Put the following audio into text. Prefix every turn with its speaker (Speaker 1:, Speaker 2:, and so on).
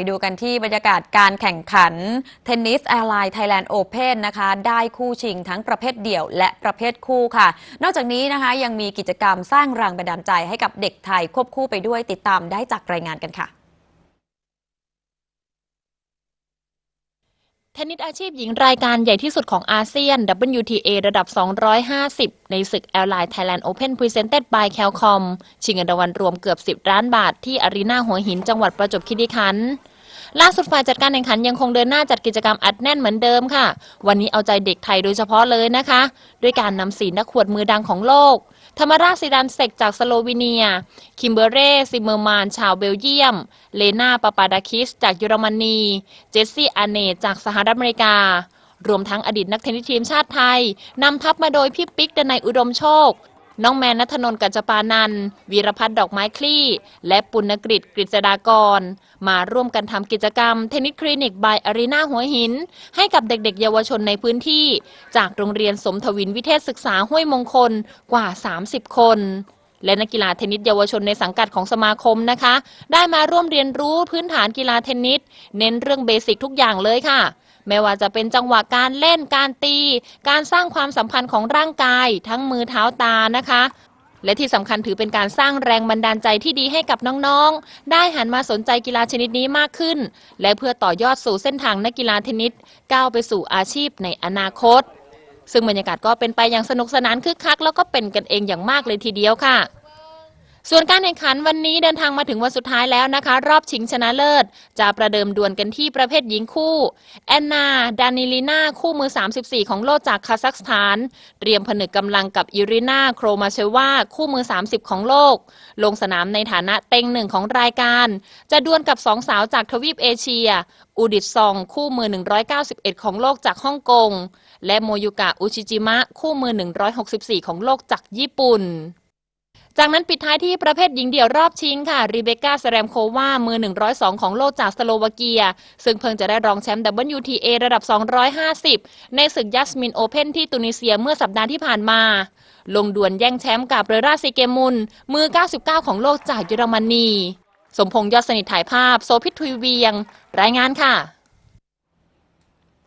Speaker 1: ไปดูกันที่บรรยากาศการแข่งขันเทนนิสแอร์ไลน์ไทยแลนด์โอเพนนะคะ ได้คู่ชิงทั้งประเภทเดี่ยวและประเภทคู่ค่ะ นอกจากนี้นะคะยังมีกิจกรรมสร้างแรงบันดาลใจให้กับเด็กไทยควบคู่ไปด้วยติดตามได้จากรายงานกันค่ะ
Speaker 2: เทนนิสอาชีพหญิงรายการใหญ่ที่สุดของอาเซียน WTA ระดับ 250 ในศึก Airline Thailand Open Presented by Calcom ชิงเงินรางวัลรวมเกือบ 10 ล้านบาทที่อารีนาหัวหินจังหวัดประจวบคีรีขันธ์ ล่าสุดฝ่ายจัดการแข่งขันยังคงเดินหน้าจัดกิจกรรมอัดแน่นเหมือนเดิมค่ะ วันนี้เอาใจเด็กไทยโดยเฉพาะเลยนะคะ ด้วยการนำสีนักขวดมือดังของโลก ธรรมราชซิดันเซกจากสโลวีเนีย คิมเบเร่ ซิเมอร์มาน ชาวเบลเยียม เลนาปาปาดาคิส จากเยอรมนี เจสซี่อาเนจากสหรัฐอเมริการวมทั้งอดีตนักเทนนิสทีมชาติไทย นำทัพมาโดยพี่ปิ๊กดนัยอุดมโชค น้องแมนนัทนนท์กัจจปานันวีรพัฒน์ดอกไม้คลี่ และปุณกฤษกฤษดากร มาร่วมกันทำกิจกรรมเทนนิสคลินิกบายอารีนาหัวหิน ให้กับเด็กๆ เยาวชนในพื้นที่ จากโรงเรียนสมทวินวิเทศศึกษาห้วยมงคลกว่า 30 คนและนักกีฬาเทนนิสเยาวชนในสังกัดของสมาคมนะคะ ได้มาร่วมเรียนรู้พื้นฐานกีฬาเทนนิส เน้นเรื่องเบสิกทุกอย่างเลยค่ะ ไม่ว่าจะเป็นจังหวะการเล่นการตี การสร้างความสัมพันธ์ของร่างกาย ทั้งมือเท้าตานะคะ และที่สำคัญถือเป็นการสร้างแรงบันดาลใจที่ดีให้กับน้องๆ ได้หันมาสนใจกีฬาชนิดนี้มากขึ้น และเพื่อต่อยอดสู่เส้นทางนักกีฬาเทนนิสก้าวไปสู่อาชีพในอนาคต ซึ่งบรรยากาศก็เป็นไปอย่างสนุกสนานคึกคัก แล้วก็เป็นกันเองอย่างมากเลยทีเดียวค่ะ ส่วนการแข่งขันวันนี้เดินทางมาถึงวันสุดท้ายแล้วนะคะ รอบชิงชนะเลิศ จะประเดิมดวลกันที่ประเภทหญิงคู่ แอนนา ดานิลิน่าคู่มือ 34 ของโลกจากคาซัคสถาน เตรียมผนึกกำลังกับอิรินาโครมาเชวา คู่มือ 30 ของโลก ลงสนามในฐานะเต็งหนึ่งของรายการ จะดวลกับสองสาวจากทวีปเอเชีย อูดิตซอง คู่มือ 191 ของโลกจากฮ่องกง และโมยุกะอุชิจิมะ คู่มือ 164 ของโลกจากญี่ปุ่น จากนั้นปิดท้ายที่ประเภทหญิงเดี่ยวรอบชิงค่ะรีเบคก้าสรมโความือ 102 ของโลกจากสโลวาเกีย ซึ่งเพิ่งจะได้รองแชมป์ WTA ระดับ 250 ในศึกยัสมินโอเพนที่ตุนิเซียเมื่อสัปดาห์ที่ผ่านมา ลงดวลแย่งแชมป์กับเรราซิเกมุน มือ 99 ของโลกจากเยอรมนี สมพงษ์ยอดสนิทถ่ายภาพ โซพิททุยเวียง รายงานค่ะ